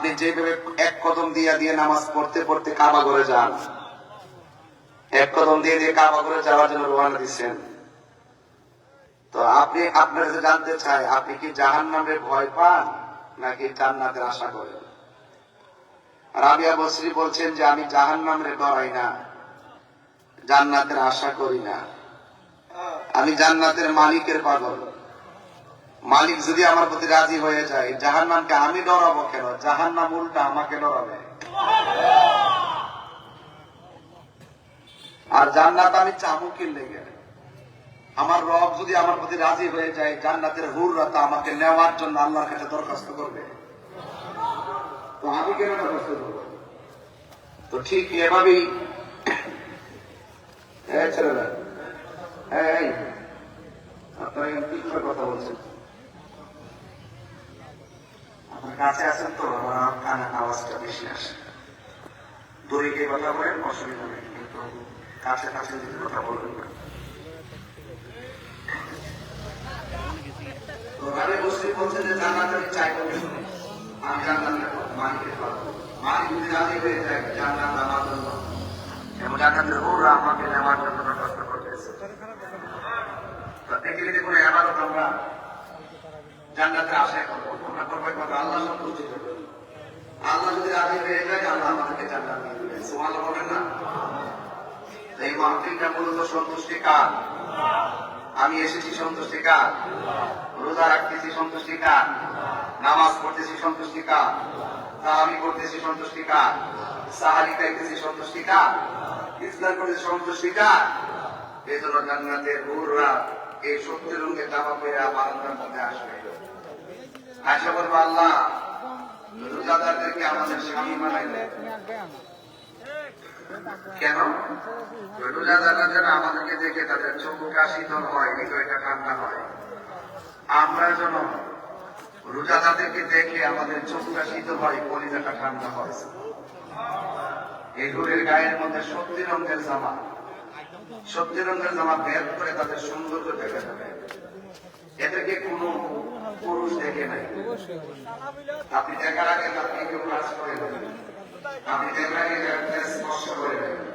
আপনি যেভাবে এক কদম দিয়া দিয়ে নামাজ পড়তে পড়তে কাবা করে যান, এক কদম দিয়ে দিয়ে কাবা করে যাওয়ার জন্য রোয়ানা দিচ্ছেন। তো আপনি, আপনার কাছে জানতে চাই আপনি কি জাহান নামে ভয় পান নাকি জান্নাতের আশা করেন? রাবিয়া বসরি বলছেন যে, আমি জাহান নামে ডরাই না, জান্নাতের আশা করি না। আমি জান্নাতের মালিকের পাগল। মালিক যদি আমার প্রতি রাজি হয়ে যায় জাহান নামকে আমি ডরাবো কেন? জাহান নাম উল্টা আমাকে ডরাবে। আর জান্নাত আমি চাবো কি লেগে? আমার রব যদি আমার প্রতি রাজি হয়ে যায়, জান্নাতের হুররা তা আমাকে নেওয়ার জন্য আল্লাহর কাছে দরখাস্ত করবে। তো আমি কেন দরখাস্ত করব? তো ঠিক এভাবেই এই ছেলেরা, এই, আপনারা কথা বলছেন। আপনার কাছে আছেন তো আমার কানে আওয়াজটা বেশি আসে। দূরে গিয়ে কথা বলেন, অসুবিধা নেই, কিন্তু কাছে কাছে যদি কথা বলবেন না আমি যায়, জান্নাত আমার আমাকে আশায় করব করব একমাত্র আল্লাহ আল্লাহ যদি যায় আল্লাহ আমাদেরকে দিয়ে না? এই সন্তুষ্টি আমি এসেছি সন্তুষ্টি কার? রোজা রাখতেছি সন্তুষ্টি কার? নামাজ পড়তেছি সন্তুষ্টি কার? আমি করতেছি সন্তুষ্টি কার? সাহারি খাইতেছি সন্তুষ্টি কার? ইসলাম করতেছি সন্তুষ্টি কার? এই জন্য জান্নাতের এই সত্যি রঙের জামা পরে বারান্দার মধ্যে আসবে। আশা করব আল্লাহ রোজাদারদেরকে আমাদের স্বামী বানাইলে কেন? রোজাদাররা যেন আমাদেরকে দেখে তাদের চোখ কাশিত হয়, হৃদয়টা ঠান্ডা হয়। আমরা যেন রোজাদারদেরকে দেখে আমাদের চোখ কাশিত হয়, কলিজাটা ঠান্ডা হয়। এগুলির গায়ের মধ্যে সত্যি রঙের জামা, সত্যি রঙের জামা বের করে তাদের সৌন্দর্য দেখা যাবে এটাকে কোন পুরুষ দেখে নাই। আপনি দেখার আগে আপনি কেউ কাজ করে নেবেন আপনি দেখার আগে তাকে স্পর্শ করে নেবেন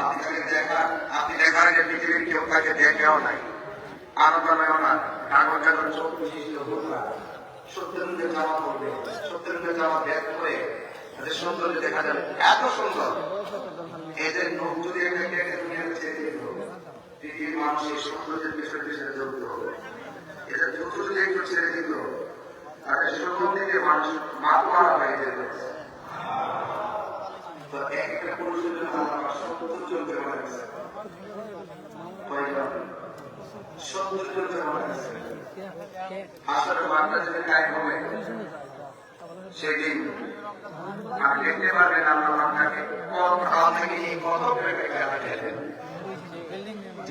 আপনি তাকে দেখা, আপনি দেখার আগে পৃথিবীর কেউ তাকে দেখেও নাই। আনন্দ নেও না, কাগজ কাগজ চোখ বিশিষ্ট হোকা সত্যেন্দ্রের জামা পড়বে সত্যেন্দ্রের জামা ব্যাগ করে তাদের সৌন্দর্য দেখা যাবে। এত সুন্দর। এদের নোখ যদি একটা কেটে দুনিয়াতে ছেড়ে দিল পৃথিবীর মানুষ এই সৌন্দর্যের পিছনে পিছনে যুক্ত হবে। এটা দ্রুত একটু ছেড়ে দিল তাহলে সকল দিকে মানুষ মাতোয়ারা হয়ে যাবে তো একটা পুরুষের জন্য আল্লাহ সত্তর জনকে বানাইছে কয়জন? সত্তর জনকে বানাইছে আসলে বার্তা যদি কায়েম হবে, সেদিন আপনি দেখতে পারবেন আল্লাহ আপনাকে কোথাও থেকে কত প্রেমে খেলা খেলেন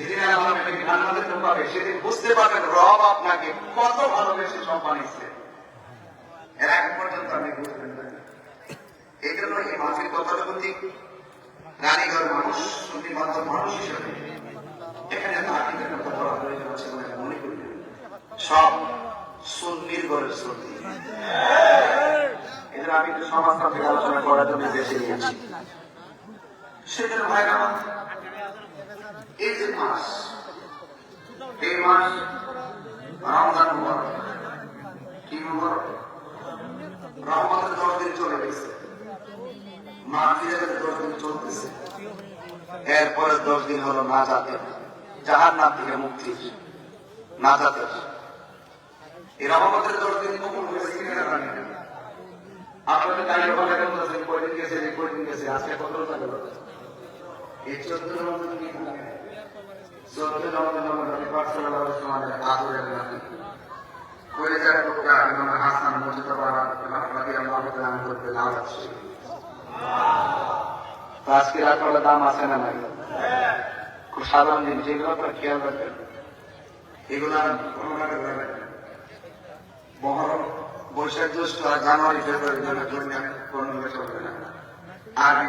যেদিন আল্লাহ আপনাকে জান্নাতে ঢোকাবে সেদিন বুঝতে পারবেন রব আপনাকে কত ভালোবেসে সব বানিয়েছে। এর আগ পর্যন্ত আপনি বুঝবেন এই জন্য এই কথাটা প্রতি রানীঘর মানুষ সুন্নি মাধ্যম মানুষ হিসেবে। এখানে তাহিদের কথা বলা প্রয়োজন আছে মনে করি সব সুন্নির ঘরের শ্রদ্ধি। এদের আমি একটু সমাজটা থেকে আলোচনা করার জন্য বেছে নিয়েছি সেজন্য ভাই আমার এই যে মাস, এই মাস রমজান কি মুবারক? দশ দিন চলে গেছে। দশ দিন চলতেছে। এরপরে দশ দিন হলো না যাতে যাহার নাম থেকে মুক্তির না যাতে এই রহমতের দশ দিন কখন হয়েছে কিনা জানি না। আপনাদের কয়দিন গেছে কয়দিন গেছে আজকে কত এই চোদ্দ রমজান চোদ্দ রমজান আদরের নাতি করে যারা ইমাম হাসান মুজতবা রাদি আল্লাহ তাআলা করতে না যাচ্ছে তো আজকে দাম আছে না নাই? খুব সাধারণ জিনিস এগুলো আর আর জানুয়ারি, ফেব্রুয়ারি জন্য জন্য কোনো চলবে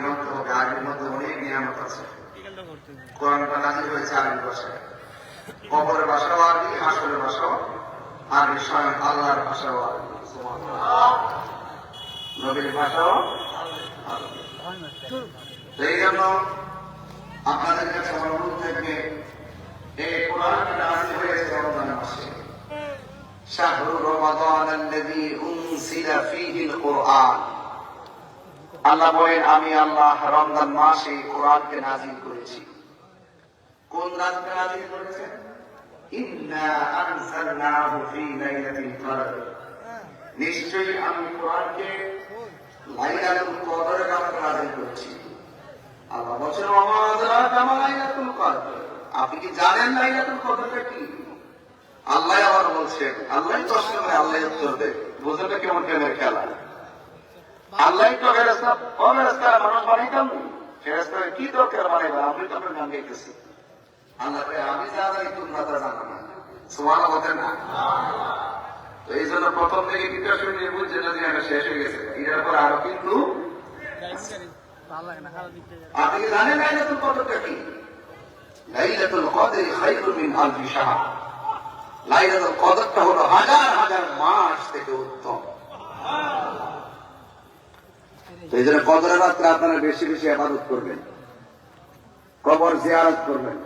মধ্যে হবে। আরবির মধ্যে অনেক নিয়ামত আছে। কোরআনটা নাজিল হয়েছে আরবি ভাষায় কবরের ভাষাও আরবি আসলের ভাষাও আরবি স্বয়ং আল্লাহর ভাষাও আরবি নবীর ভাষাও সেই জন্য আপনাদের কাছে আমার অনুরোধ থাকবে এই কোরআন নাজিল হয়েছে রমজান মাসে شهر رمضان الذي أنزل فيه القرآن আল্লাহ বলেন আমি আল্লাহ রমজান মাসে কোরআনকে নাজিল করেছি। কোন নাজিল করেছেন? নিশ্চয়ই আমি কোরআনকে আপনি কি জানেন কি? আল্লাহ আবার বলছেন আল্লাহ আল্লাহ উত্তর দেয় বুঝলে কেমন খেলা? আল্লাহ তো ফেরেস্তা ও ফেরেস্তা মানুষ বানাইতাম ফেরেস্তা কি দরকার বানাইবা আমি তো আপনার গান গাইতেছি আল্লাহ কয়, আমি জানি তুমি তা জানো না। সুমান হতে না? তো এই জন্য প্রথম থেকে দ্বিতীয় শ্রেণি বুঝছে যদি এটা শেষ হয়ে গেছে। এটার পর আরও কিন্তু আপনি জানেন লাইলাতুল কদরটা কি? লাইলাতুল কদর খায়রুম মিন আলফি শাহর। লাইলাতুল কদরটা হলো হাজার হাজার মাস থেকে উত্তম। এই জন্য কদরের রাত্রে আপনারা বেশি বেশি আবাদত করবেন। কবর জিয়ারত করবেন।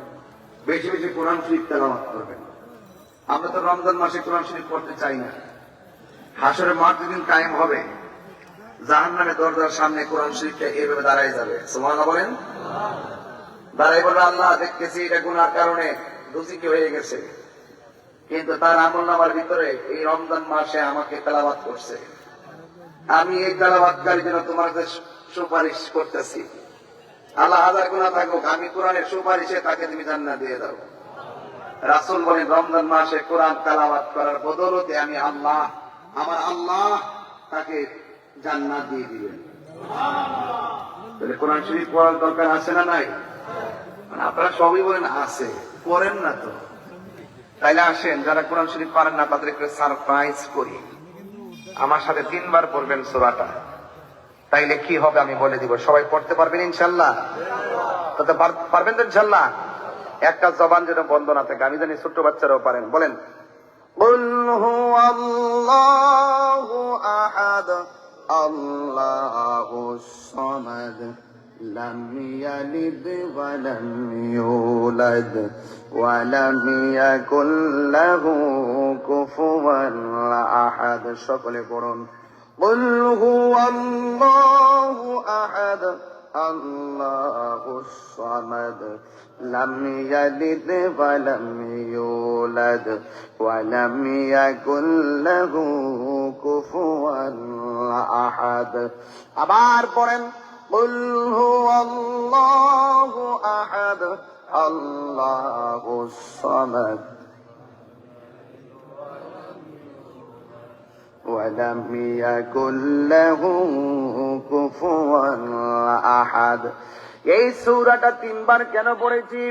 বেশি বেশি কোরআন শরীফ তেলাওয়াত করবেন। আমরা তো রমজান মাসে কোরআন শরীফ পড়তে চাই না। হাসরের মাঠ যেদিন কায়েম হবে জাহান নামে দরজার সামনে কোরআন শরীফটা এভাবে দাঁড়াই যাবে। সুমান বলেন? দাঁড়াই বলবে, আল্লাহ, দেখতেছি এটা গুনার কারণে রুচিকে হয়ে গেছে। কিন্তু তার আমল নামার ভিতরে এই রমজান মাসে আমাকে তেলাবাত করছে। আমি এই তেলাবাতকারী জন্য তোমার কাছে সুপারিশ করতেছি। আল্লাহ হাজার গুণা থাকুক, আমি কোরআনের সুপারিশে তাকে তুমি জান্নাত দিয়ে দাও। রাসুল বলেন, রমজান মাসে কোরআন তেলাবাত করার বদলতে আমি আল্লাহ, আমার আল্লাহ তাকে জান্নাত দিয়ে দিবেন। কোরআন শরীফ পড়ার দরকার আছে না নাই? মানে আপনারা সবই বলেন, আছে। করেন না তো। তাইলে আসেন, যারা কোরআন শরীফ পারেন না, তাদেরকে সারপ্রাইজ করি। আমার সাথে তিনবার পড়বেন সোরাটা তাইলে কি হবে আমি বলে দিব সবাই পড়তে পারবেন ইনশাল্লাহ তাতে পার- পারবেন তো ইনশাল্লাহ একটা জবান যেন বন্ধ না থাকে আমি জানি ছোট্ট বাচ্চারাও পারেন বলেন قل هو الله أحد الله الصمد لم يلد ولم يولد ولم يكن له كفوا أحد সকলে পড়ুন قل هو الله أحد الله الصمد لم يلد ولم يولد ولم يكن له كفوا أحد আবার পড়েন قل هو الله أحد الله الصمد ولم يكن له كفوا আহাদ এই সূরাটা তিনবার কেন পড়েছি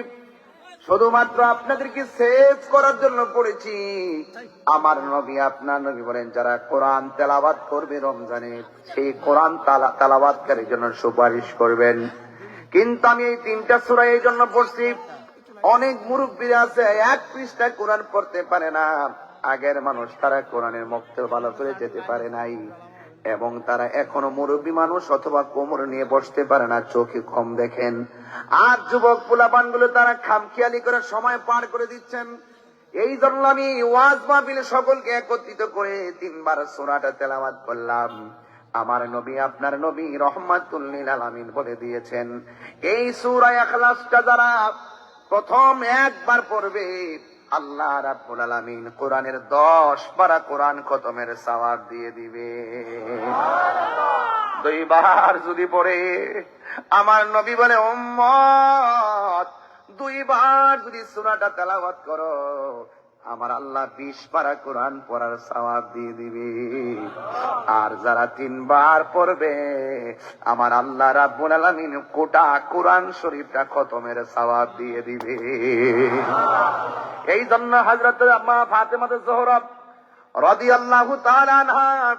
শুধুমাত্র আপনাদেরকে সেভ করার জন্য পড়েছি। আমার নবী, আপনার নবী বলেন, যারা কোরআন তেলাবাদ করবে রমজানে, সেই কোরআন তালা- তেলাওয়াতকারীর জন্য সুপারিশ করবেন। কিন্তু আমি এই তিনটা সূরা এই জন্য পড়ছি। অনেক মুরব্বীরা আছে, এক পৃষ্ঠা কোরআন পড়তে পারে না। আগের মানুষ তারা কোরআনের মুক্ত ভালো করে যেতে পারে নাই। এবং তারা এখনও মুরব্বী মানুষ অথবা কোমর নিয়ে বসতে পারে না, চোখে কম দেখেন। আর যুবক পোলাপানগুলো তারা খামখেয়ালি করে সময় পার করে দিচ্ছেন। এই জন্য আমি ওয়াজ মাহফিলে সকলকে একত্রিত করে তিনবার সোনাটা তেলাবাদ করলাম। আমার নবী আপনার নবী রহমাতুল্লিল আলামিন বলে দিয়েছেন, এই সূরা ইখলাসটা যারা প্রথম একবার পড়বে আল্লাহ রাব্বুল আলামিন কোরআনের 10 পারা কোরআন খতমের সওয়াব দিয়ে দিবে। দুইবার যদি পড়ে আমার নবী বলে উম্মত দুইবার যদি সূরাটা তেলাওয়াত করো আমার আল্লাহ বিশ পারা কোরআন পড়ার সওয়াব দিয়ে দিবে। আর যারা তিনবার পড়বে, আমার আল্লাহ রাব্বুল আলামিন কোটা কোরআন শরীফটা খতমের সওয়াব দিয়ে দিবে। এই জন্য হযরত আম্মা ফাতেমা জোহরা রাদিয়াল্লাহু তাআলা আনহা,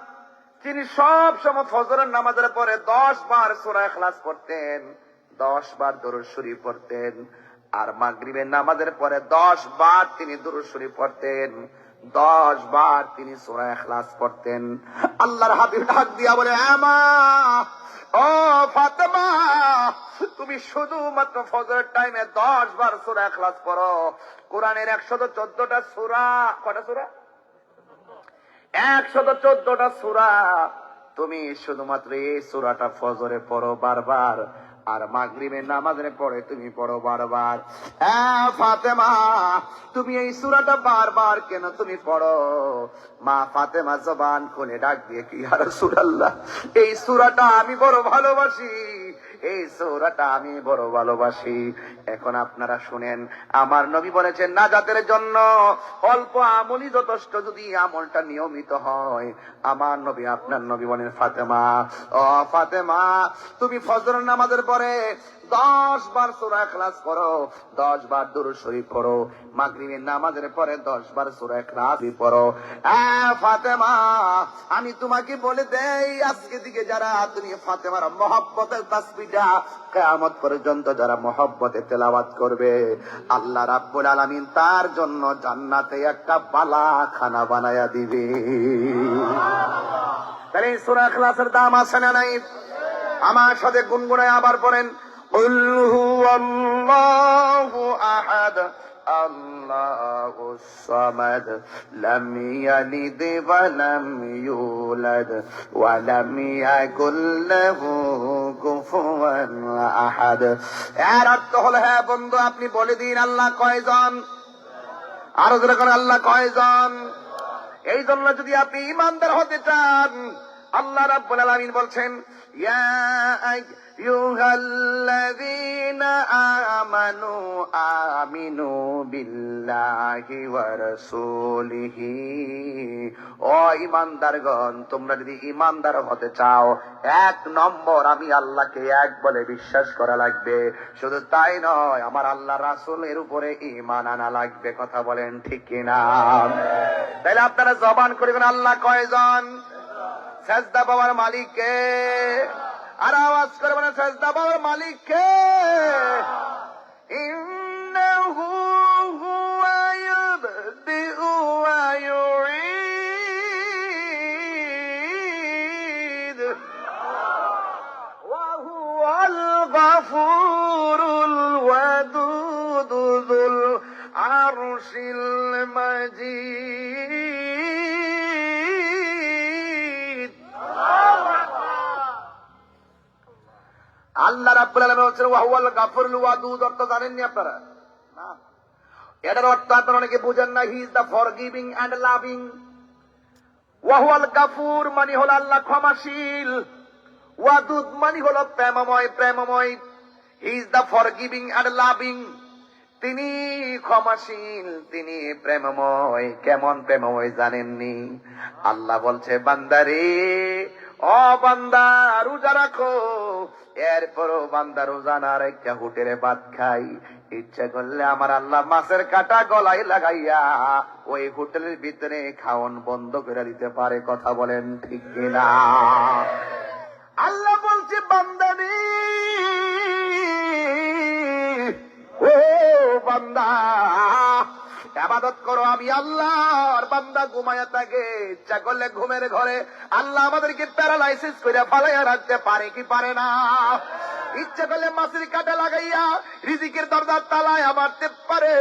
তিনি সব সময় ফজরের নামাজের পরে দশ বার সূরা ইখলাস পড়তেন, দশ বার দরুদ শরীফ পড়তেন। আর মাগরিবের নামাজের পরে দশ বার তিনি দরুদ পড়তেন। দশ বার তিনি সোরা এখলাস পড়তেন। আল্লাহর হাবিব ডাক দিয়া বলে আমা ও ফাতেমা, তুমি শুধুমাত্র ফজরের টাইমে দশ বার সোরা এখলাস পড়ো। কোরআনের একশত চোদ্দটা সুরা, কটা সুরা? একশত চোদ্দটা সুরা। তুমি শুধুমাত্র এই সুরাটা ফজরে পড়ো বারবার। আর মাগরিবের নামাজ পড়ে তুমি পড়ো বারবার। হ্যাঁ ফাতেমা, তুমি এই সুরাটা বারবার কেন তুমি পড়ো? মা ফাতেমা জবান খুলে ডাক দিয়ে কি আর সুরাল্লাহ এই সুরাটা আমি বড় ভালোবাসি। এই সৌরাটা আমি বড় ভালোবাসি। এখন আপনারা শুনেন, আমার নবী বলেছেন না যাদের জন্য অল্প আমলই যথেষ্ট যদি আমলটা নিয়মিত হয়। আমার নবী, আপনার নবী বলেন, ফাতেমা, ও ফাতেমা, তুমি ফজর নামাজের পরে দশ বার সুরা ক্লাস করো দশ বার দুরু শরীফ পড়ো, মাগরিবের নামাজের পরে দশ বার সুরা ক্লাস পড়ো। ফাতেমা, আমি তোমাকে বলে দেই, আজকে দিকে যারা তুমি ফাতেমার মহব্বতের তাসবিটা কেয়ামত পর্যন্ত যারা মহব্বতে তেলাওয়াত করবে, আল্লাহ রাব্বুল আলামিন তার জন্য জান্নাতে একটা বালা খানা বানায়া দিবে। তাহলে সূরা দাম আছে না নাই? আমার সাথে গুনগুনায় আবার পড়েন قل هو الله أحد الله الصمد لم يلد ولم يولد ولم يكن له كفوا أحد এর অর্থ হলো হ্যাঁ বন্ধু আপনি বলে দিন আল্লাহ কয়জন আরো জোরে করে আল্লাহ কয়জন এই জন্য যদি আপনি ইমানদার হতে চান আল্লাহ রাব্বুল আলামিন বলছেন ইয়া আইয়ুহাল্লাযীনা আমানু আমিনু বিল্লাহি ওয়া রাসূলিহি ও ইমানদারগণ তোমরা যদি ইমানদার হতে চাও এক নম্বর আমি আল্লাহকে এক বলে বিশ্বাস করা লাগবে। শুধু তাই নয় আমার আল্লাহ রাসূলের উপরে ইমান আনা লাগবে। কথা বলেন ঠিক কিনা? তাহলে আপনারা জবান করে বলেন, আল্লাহ কয়জন? সেজদা বাবার মালিককে। আর আওয়াজ করে বলেন সেজদা বাবার মালিককে। ইন্নাহু আল্লাহ রাব্বুল আলামিন বলছেন, ওয়াহুয়াল গাফুরুল ওয়াদুদ অর্থ জানেননি আপনারা? না। এটার অর্থ আপনারা অনেকে বুঝেন না he is the forgiving and loving ওয়াহুয়াল গাফুর মানে হলো আল্লাহ ক্ষমাশীল। ওয়াদুদ মানে হলো প্রেমময় প্রেমময়। He is the forgiving and loving তিনি ক্ষমাশীল, তিনি প্রেমময়। কেমন প্রেমময় জানেননি? আল্লাহ বলছে, বান্দারে ও বান্দা, রোজা রাখো। এরপরও বান্দা রোজা না রেখে হোটেলে খাই। ইচ্ছা করলে আমার আল্লাহ মাছের কাটা গলায় লাগাইয়া ওই হোটেলের ভিতরে খাওন বন্ধ করে দিতে পারে, কথা বলেন ঠিক কিনা? আল্লাহ বলছে বান্দানি ও বান্দা আমি আল্লাহর বান্দা ঘুমায়া থাকে। ইচ্ছা করলে ঘুমের ঘরে আল্লাহ আমাদেরকে প্যারালাইসিস করে ফালাইয়া রাখতে পারে কি পারে না? ইচ্ছা করলে মাছের কাটা লাগাইয়া রিজিকের দরজার তালায় মারতে পারে।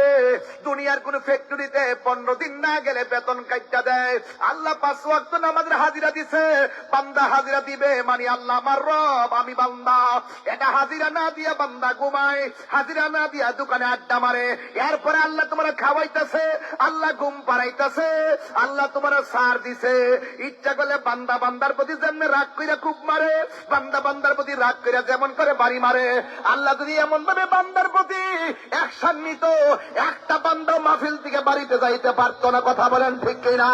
দুনিয়ার কোন ফ্যাক্টরিতে পনেরো দিন না গেলে বেতন কাইটা দেয়। আল্লাহ পাঁচ ওয়াক্ত নামাজের হাজিরা দিছে। বান্দা হাজিরা দিবে মানে আল্লাহ আমার রব, আমি বান্দা। এটা হাজিরা না দিয়া বান্দা ঘুমায়, হাজিরা না দিয়া দোকানে আড্ডা মারে। এরপরে আল্লাহ তোমার খাওয়াইতেছে, আল্লাহ ঘুম পাড়াইতেছে, আল্লাহ তোমার সার দিছে। ইচ্ছা করলে বান্দা বান্দার প্রতি যেমন রাগ কইরা খুব মারে, বান্দা বান্দার প্রতি রাগ কইরা যেমন করে বাড়ি মারে। আল্লাহ যদি এমন ভাবে বান্দার প্রতি অ্যাকশন নিত একটা বান্দা মাহফিল থেকে বাড়িতে যাইতে পারতো না, কথা বলেন ঠিক কিনা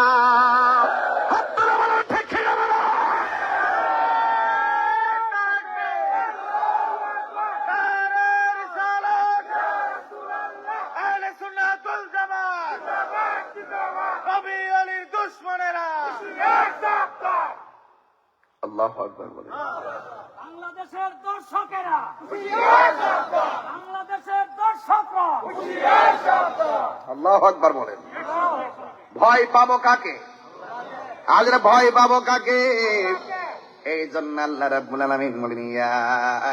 হাত তুলে বলেন, ঠিক কিনা বলো? আল্লাহ আকবর বলেন বাংলাদেশের দর্শকেরা বাংলাদেশের দর্শকরা আল্লাহ আকবর বলেন ভয় পাবো কাকে? আজ ভয় পাবো কাকে? এই জন্য আল্লাহ রাব্বুল আলামিন বলেন, ইয়া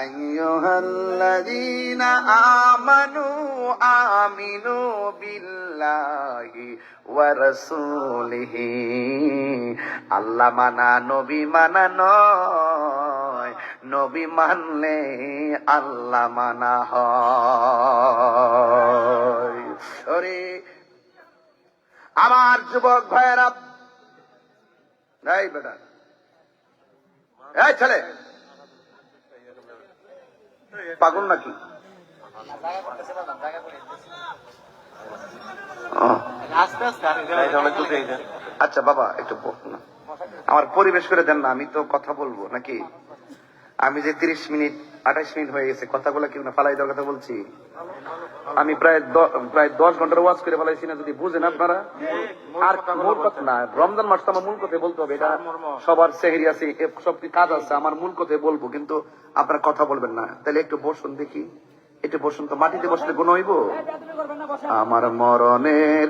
আইয়ুহাল্লাযীনা আমানু আমিনু বিল্লাহি ওয়া রাসূলিহি। আল্লাহ মানা, নবী মানা নয়। নবী মানলে আল্লাহ মানা হয়। আমার যুবক ভাইয়েরা। এই বেটা। এই ছেলে। পাগল নাকি? আচ্ছা বাবা একটু আমার পরিবেশ করে দেন না আমি তো কথা বলব নাকি? আমি যে তিরিশ মিনিট আঠাশ মিনিট হয়ে গেছে, কথাগুলো কি না ফালাই দেওয়ার কথা বলছি। আমি প্রায় প্রায় দশ ঘণ্টার ওয়াজ করে ফেলাইছি না, যদি বুঝেন আপনারা। আর মূল কথা না, রমজান মাস আমার মূল কথা বলতে হবে, এটা সবার সেহেরি আছে সব কি কাজ আছে, আমার মূল কথায় বলব, কিন্তু আপনারা কথা বলবেন না। তাহলে একটু বসুন দেখি, একটু বসুন তো, মাটিতে বসলে গুণ হইব? আমার মরণের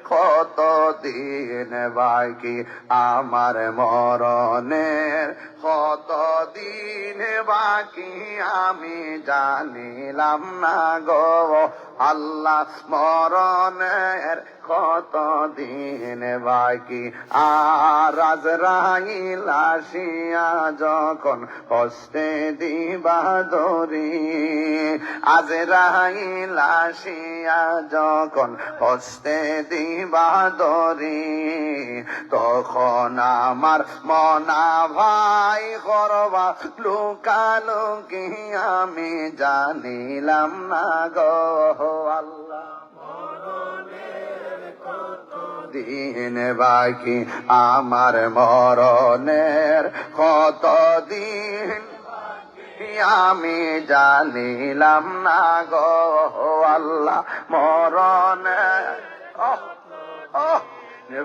মরণের কতদিন বাকি আমার মরণের? কত দিন বাকি আমি জানিলাম না গো? আল্লাহ মরণের কত দিন বাকি আর রাজরাইল আসিয়া যখন হস্তে দিবা দরি, আজ রাইল আসিয়া যখন হস্তে দিবা দরি তখন আমার মনা ভাই করবা লুকালুকি আমি জানিলাম না গো দিন বাকি আমার মরণের কত দিন? আমি জানিলাম না গো আল্লাহ মরণের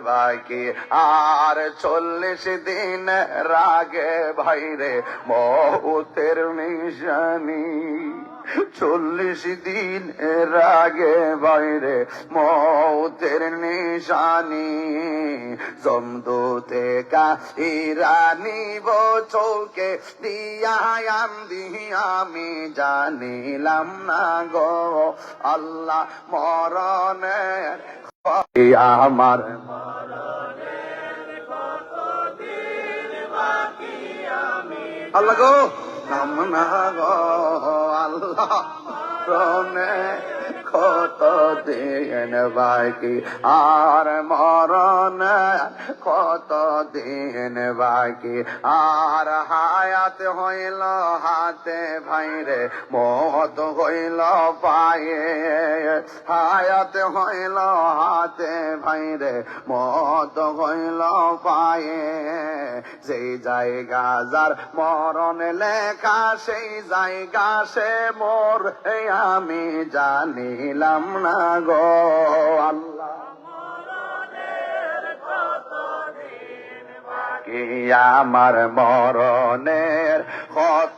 বাকি আর চল্লিশ দিন রাগে ভাইরে মৌতের নিশানি চল্লিশ দিন রাগে বাইরে মৌতের নিশানি। জমদুতে কা ইরানি বো চৌকে দিয়ায়াম আমি জানিলাম না গো। আল্লাহ মরণের আমার আল্লাহ গো নাম না গো আল্লাহ কত দিন বাকি, আর মরণ কত দিন বাকি, আর হায়াত হইল হাতে ভাইরে, মত হইল পায়ে। হায়াত হইল হাতে ভাইরে, মত হইল পায়ে। যেই জায়গা যার মরণ লেখা, সেই জায়গা সে মোর আমি জানিলাম না গো আল্লাহ। কি আমার মরণের কত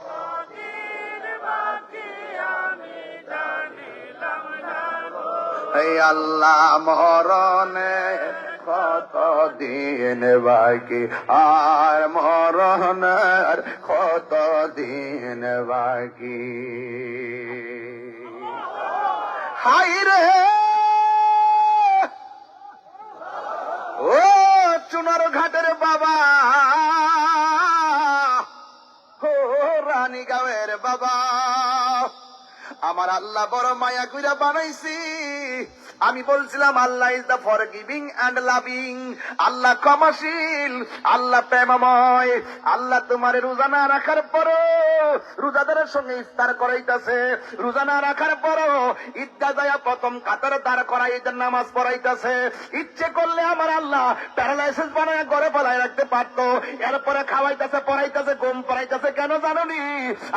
আল্লাহ মরণে কত দিন বাকি? আর মরণের কত দিন বাকি? হাই রে। ও চুনার ঘাটের বাবা। ও রানীগাঁওয়ের বাবা। আমার আল্লাহ বড় মায়া কইরা বানাইছি। আমি বলছিলাম, Allah is the forgiving and loving আল্লাহ ক্ষমাশীল, আল্লাহ প্রেমময়। আল্লাহ তোমার রোজা না রাখার পরও রোজাদারের সঙ্গে ইফতার করাইতাছে। রোজা না রাখার পরও ঈদগা যায় প্রথম কাতার দাঁড় করাই নামাজ পড়াইতাছে। ইচ্ছে করলে আমার আল্লাহ প্যারালাইসিস বানায় ঘরে ফেলায় রাখতে পারতো। এরপরে খাওয়াইতেছে, পড়াইতেছে, ঘুম পড়াইতেছে, কেন জানোনি?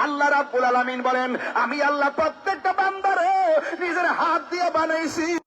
আল্লাহ রাব্বুল আলামিন বলেন, আমি আল্লাহ প্রত্যেকটা বান্দারে নিজের হাত দিয়ে বানাইছি।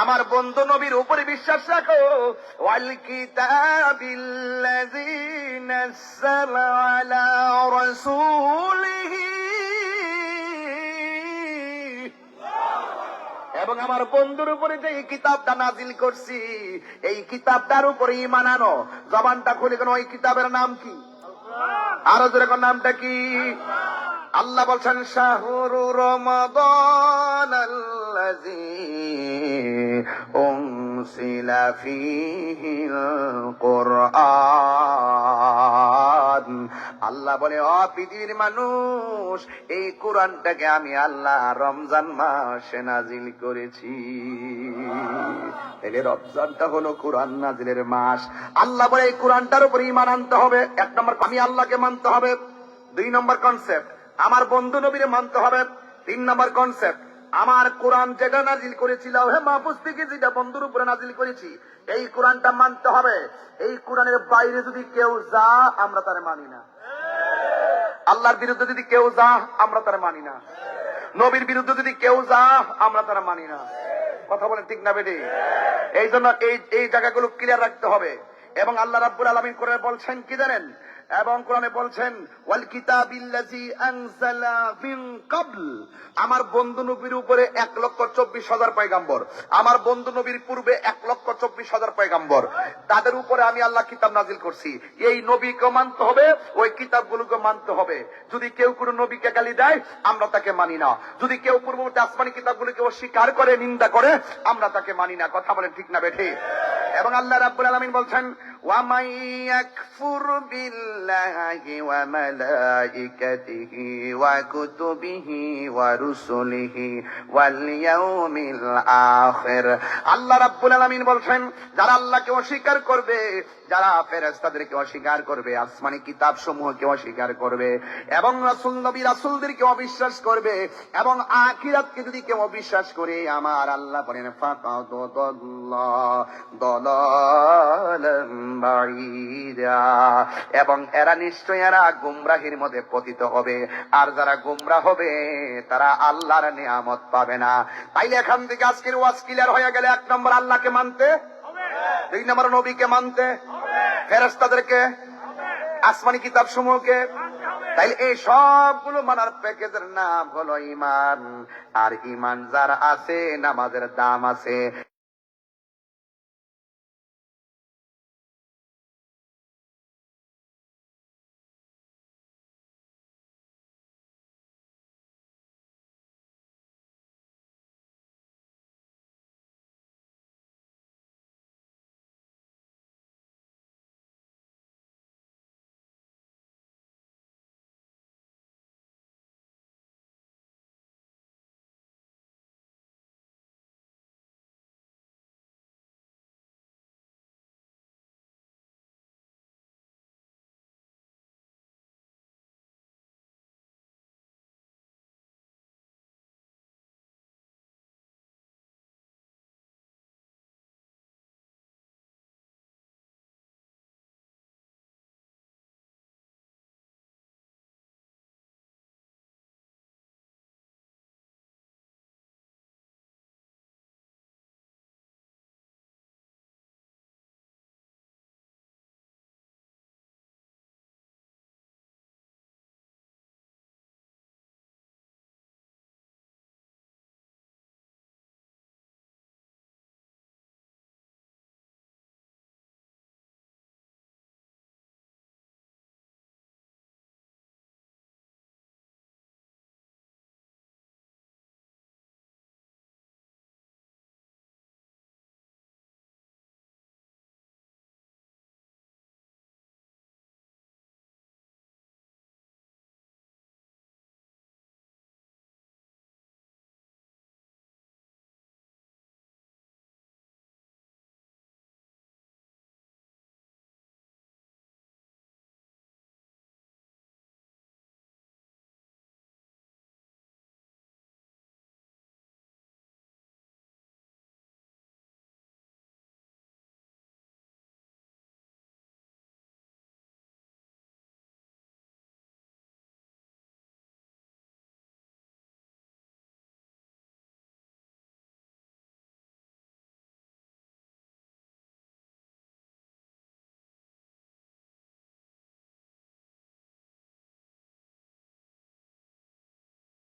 আমার বন্ধু নবীর উপরে বিশ্বাস রাখো, ওয়াল কিতাবিল্লাযী নাযালা আলা রাসূলিহি। এবং আমার বন্ধুর উপরে যে এই কিতাবটা নাজিল করছি, এই কিতাবটার উপরে ইমান আনো। জবানটা খুলে কেন, ওই কিতাবের নাম কি? আরও যেরকম নামটা কি? আল্লাহ বলছেন, শাহরু আল্লাযী উনসিলা ফীহিল কুরআন। আল্লাহ বলে, অ পৃথিবীর মানুষ, এই কোরআনটাকে আমি আল্লাহ রমজান মাসে নাজিল করেছি। তাহলে রমজানটা হলো কোরআন নাজিলের মাস। আল্লাহ বলে, এই কোরআনটার উপরে ইমান আনতে হবে। এক নম্বর, আমি আল্লাহকে মানতে হবে। দুই নম্বর কনসেপ্ট আমার বন্ধু নবীরে মানতে হবে। তিন নম্বর কনসেপ্ট আমার কোরআন যেটা নাজিল করেছিল, হে মাহফুজ থেকে যেটা বন্ধুর উপরে নাজিল করেছি, এই কোরআনটা মানতে হবে। এই কোরআনের বাইরে যদি কেউ যা, আমরা তার মানি না। আল্লাহর বিরুদ্ধে যদি কেউ যা, আমরা তার মানি না। নবীর বিরুদ্ধে যদি কেউ যা, আমরা তারা মানি না। কথা বলে ঠিক না বেটে? এই জন্য এই এই জায়গাগুলো ক্লিয়ার রাখতে হবে। এবং আল্লাহ রাব্বুল আলামিন করে বলছেন কি জানেন? এবং কোরআনে বলছেন, ওয়াল কিতাবিল্লাযী আনজালা মিন ক্বাবল। আমার বন্ধু নবীর উপরে এক লক্ষ চব্বিশ হাজার পয়গাম্বর। আমার বন্ধু নবীর পূর্বে এক লক্ষ চব্বিশ হাজার পয়গাম্বর। তাদের উপরে আমি আল্লাহ কিতাব নাজিল করছি। এই নবীকে মানতে হবে, ওই কিতাবগুলোকে মানতে হবে। যদি কেউ কোনো নবীকে গালি দেয়, আমরা তাকে মানি না। যদি কেউ পূর্ববর্তী আসমানি কিতাবগুলোকে অস্বীকার করে, নিন্দা করে, আমরা তাকে মানি না। কথা বলেন ঠিক না বেঠে? এবং আল্লাহ রাব্বুল আলামিন বলছেন মালাইকাতিহি ওয়া কুতুবিহি ওয়া রুসুলিহি ওয়াল ইয়াউমিল আখির আল্লাহ রাব্বুল আলামিন বলছেন, যারা আল্লাহকে অস্বীকার করবে, যারা ফেরেশতাদেরকে অস্বীকার করবে, আসমানি কিতাব সমূহকে অস্বীকার করবে, এবং রাসূল, নবী রাসূলদেরকে অবিশ্বাস করবে, এবং আখিরাতকে যদি কেউ অবিশ্বাস করে, আমার আল্লাহ বলেন, ফাকাদ দলালাম এবং এরা নিশ্চয় এরা গুমরাহির মধ্যে পতিত হবে। আর যারা গুমরা হবে, তারা আল্লাহর নিয়ামত পাবে না। তাইলে এখান থেকে আজকের ওয়াজ ক্লিয়ার হয়ে গেলে এক নম্বর আল্লাহকে মানতে? দুই নম্বর নবীকে মানতে? ফেরেস্তাদেরকে আসমানি কিতাব সমূহকে? তাইলে এই সবগুলো মানার প্যাকেজের নাম হলো ইমান আর ইমান যার আছে, নামাজের দাম আছে।